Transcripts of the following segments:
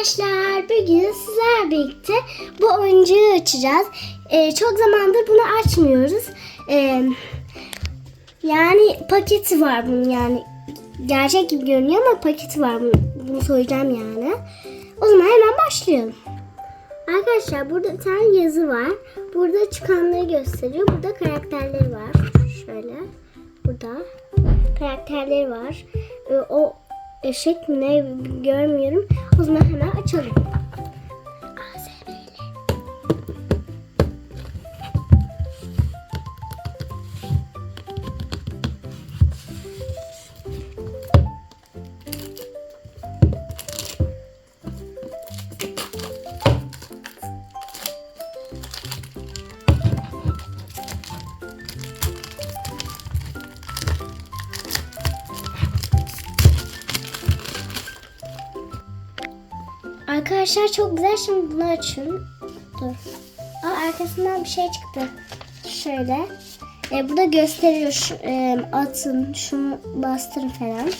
arkadaşlar bugün sizler birlikte bu oyuncağı açacağız. Ee, çok zamandır bunu açmıyoruz. Ee, yani paketi var bunun yani gerçek gibi görünüyor ama paketi var bunu, bunu soyacağım yani. O zaman hemen başlayalım. Arkadaşlar burada bir tane yazı var. Burada çıkanları gösteriyor. Burada karakterleri var. Şöyle. Burada karakterleri var. Ee, o eşek ne görmüyorum. O zaman hemen açalım. Arkadaşlar çok güzel. Şimdi bunu açın. Dur. Aa, arkasından bir şey çıktı. Şöyle. E, burada gösteriyor şu, e, atın, şunu bastırın falan.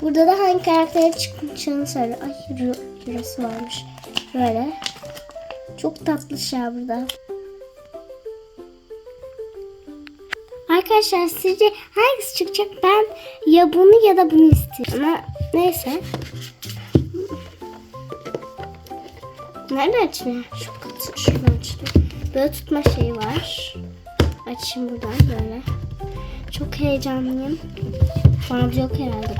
Burada da hangi karaktere çıkacağını söylüyor. Ay yürü, yürüsü varmış. Böyle. Çok tatlı şey burada. Arkadaşlar sizce hangisi çıkacak? Ben ya bunu ya da bunu istiyorum. Ama neyse. Nerede açılıyor? Şu kutu şuradan açılıyor. Böyle tutma şeyi var. Açayım buradan böyle. Çok heyecanlıyım. Bandı yok herhalde.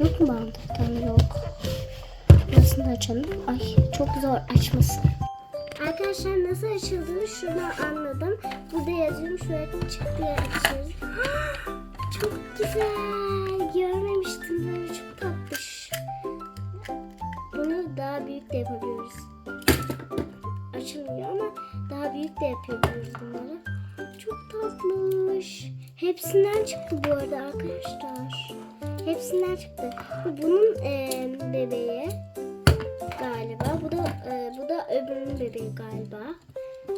Yok mu bandı? Tamam yok. Burasını da açalım. Ay çok zor açması. Arkadaşlar nasıl açıldığını şuradan anladım. Burada yazıyorum. Şöyle çık diye açıyoruz. Çok güzel. Yapabiliyoruz bunları. Çok tatlış. Hepsinden çıktı bu arada arkadaşlar. Hepsinden çıktı. Bu bunun e, bebeği galiba. Bu da e, bu da öbürünün bebeği galiba.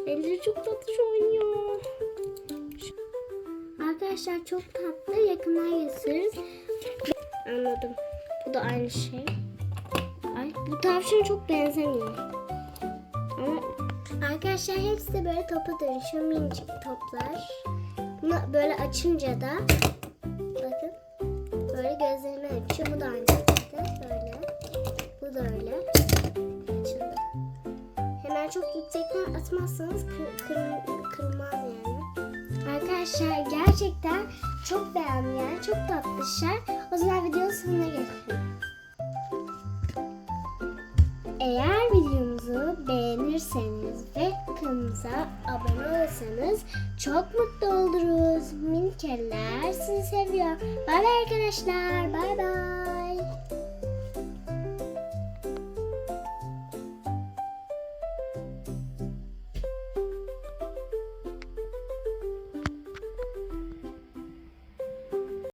Elleri çok tatlış oynuyor. Arkadaşlar çok tatlı. Yakından gösteririz. Anladım. Bu da aynı şey. Ay bu tavşana çok benzemiyor. Ama arkadaşlar hepsi böyle topa dönüşüyor minicik toplar. Bunu böyle açınca da bakın böyle gözlerine açıyor. Bu da aynı şekilde böyle. Bu da öyle. Açıldı. Hemen çok yüksekten atmazsanız kır, kır- kırılmaz yani. Arkadaşlar gerçekten çok beğendim yani çok tatlışlar. O zaman videonun sonuna gelelim. Eğer beğenirseniz ve kanalımıza abone olursanız çok mutlu oluruz. Minkeller sizi seviyor. Bay bay arkadaşlar. Bay bay.